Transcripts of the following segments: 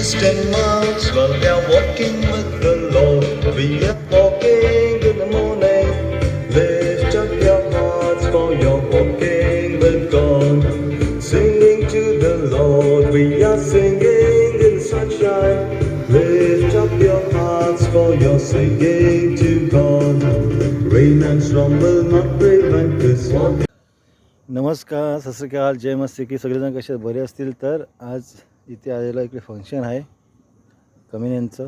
is ten miles while we are walking with the Lord. We are walking in the morning. Lift up your hearts for you're walking with God. Singing to the Lord, we are singing in the sunshine. Lift up your hearts for you're singing to God. Rain and storm will not prevent us walking. नमस्कार सत श्री अकाल जय मस्ती की सगळेजण कसे बरे असतील तर आज इथे आलेलं इकडे फंक्शन आहे. कमिन्यांचं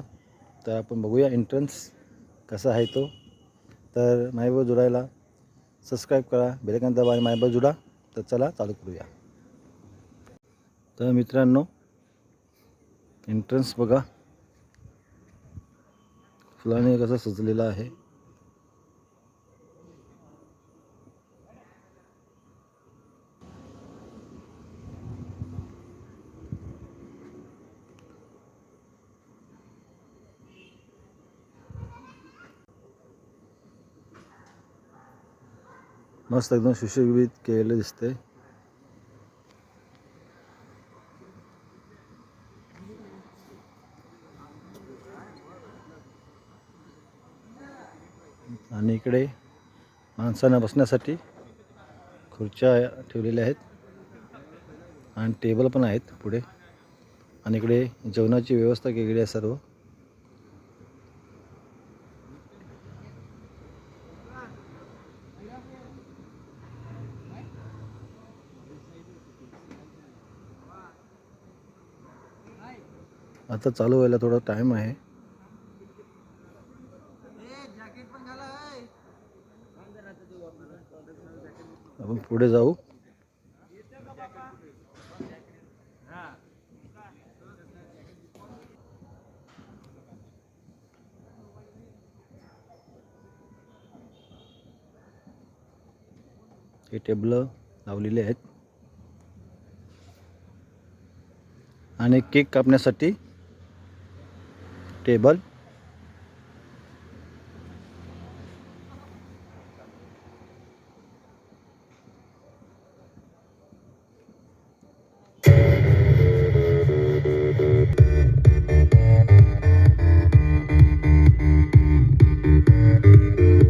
तर आपण बघूया एंट्रन्स कसा आहे तो. तर मायबा जुडायला सबस्क्राईब करा. बेलकांत दाबा आणि मायबा जुडा. तर चला चालू करूया. तर मित्रांनो एंट्रन्स बघा. फुलाने कसं सजलेलं आहे. मस्त एकदम सुशोभित केलेलं दिसतंय. आणि इकडे माणसांना बसण्यासाठी खुर्च्या ठेवलेल्या आहेत. आणि टेबल पण आहेत पुढे. आणि इकडे जेवणाची व्यवस्था केलेली आहे सर्व. आता चालू व्हायला थोडा टाईम आहे. आपण पुढे जाऊ. हे टेबल लावलेले आहेत. आणि केक कापण्यासाठी टेबल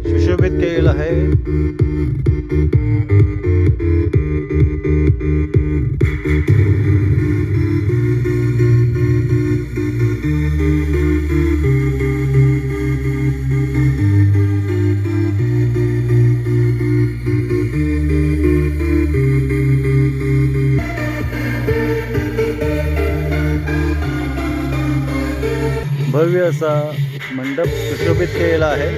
सुशोभित केलेलं आहे भव्य असा मंडप सुशोभित केलेला आहे.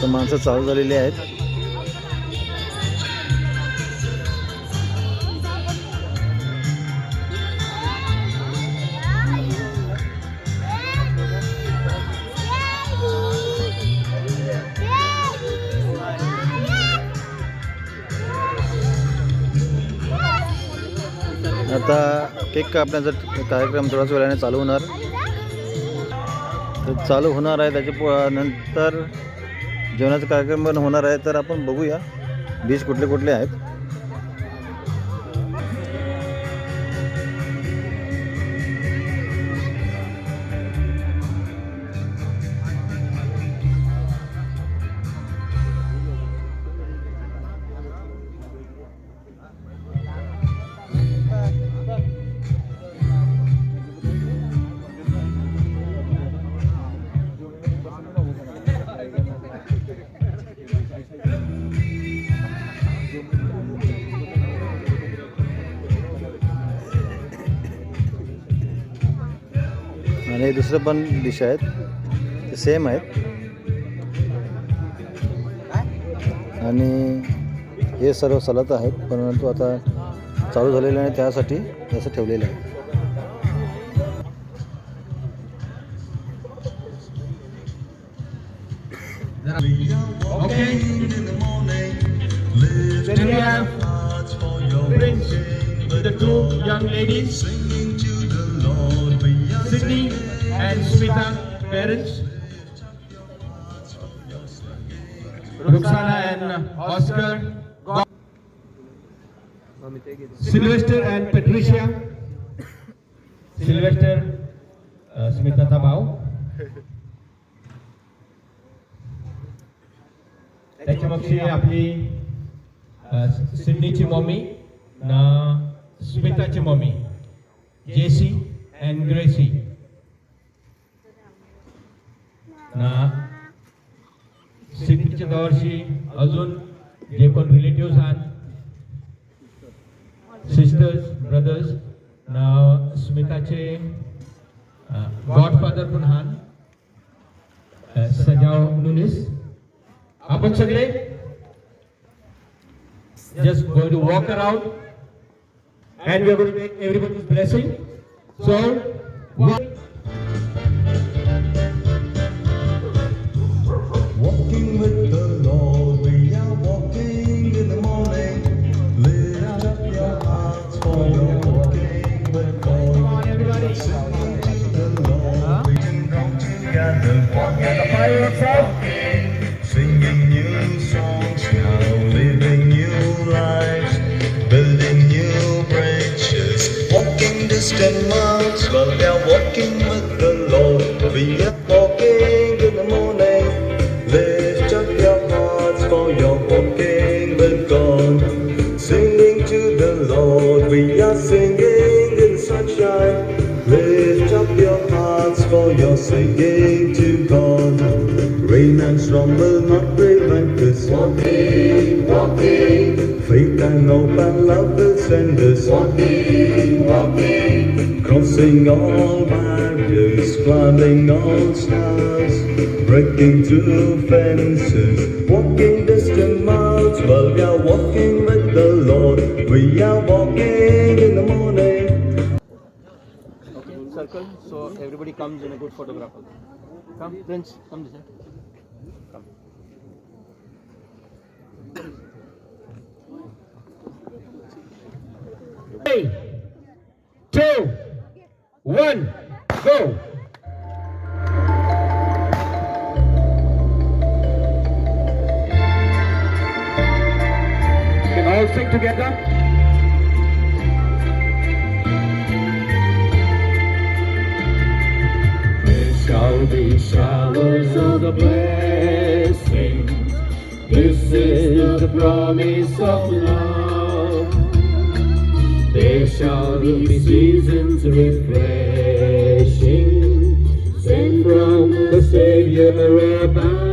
तर माणसं चालू झालेली आहेत. आता केक कापण्याचा कार्यक्रम थोड्याच वेळाने चालू होणार. तर चालू होणार आहे त्याच्या पु- नंतर जेवणाचा कार्यक्रम पण होणार आहे तर आपण बघूया. डिश कुठले कुठले आहेत. आणि हे दुसरं पण डिश आहेत ते सेम आहेत आणि हे सर्व सलत आहेत परंतु आता चालू झालेलं आहे त्यासाठी असं ठेवलेलं आहे singing to the Lord, we are singing. singing. and Smita, parents. Roxana and Oscar. Sylvester and Patricia. Sylvester, uh, Smita भाऊ त्याच्या मागची आपली अ, सिडनीची मम्मी ना स्मिताची मम्मी जेसी अँड ग्रेसी ना सिडनीच्या गावाशी अजून जे कोण रिलेटिव्ह आहात सिस्टर्स ब्रदर्स ना स्मिताचे गॉडफादर पण आहात सजाव नुनीस आपण सगळे just going to walk around and we are going to take everybody's blessing. So, with the Lord. We are walking in the morning. Lift up your hearts for your walking with God. Singing to the Lord, we are singing in the sunshine. Lift up your hearts for your singing to God. Rain and storm will not prevent us walking, walking. Faith and hope and love will send us walking, walking. Crossing all barriers, climbing all stars, breaking through fences, walking distant miles while we are walking with the Lord. We are walking in the morning. Okay, circle. So everybody comes in a good photograph. Come, Prince, come this side. Come. Together? There shall be showers of the blessing. This is the promise of love. There shall be seasons refreshing, sent from the Savior above.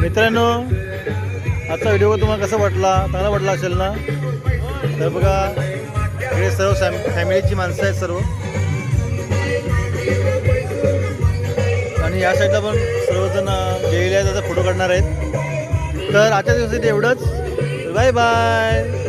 मित्रांनो आजचा video तुम्हाला कसा वाटला? चांगला वाटला असेल ना? तर बघा हे सर्व फॅम फॅमिलीची माणसं आहेत सर्व. आणि या साईडला पण सर्वजण गेलेले आहेत आता फोटो काढणार आहेत. तर आजच्या दिवसासाठी एवढंच. Bye bye.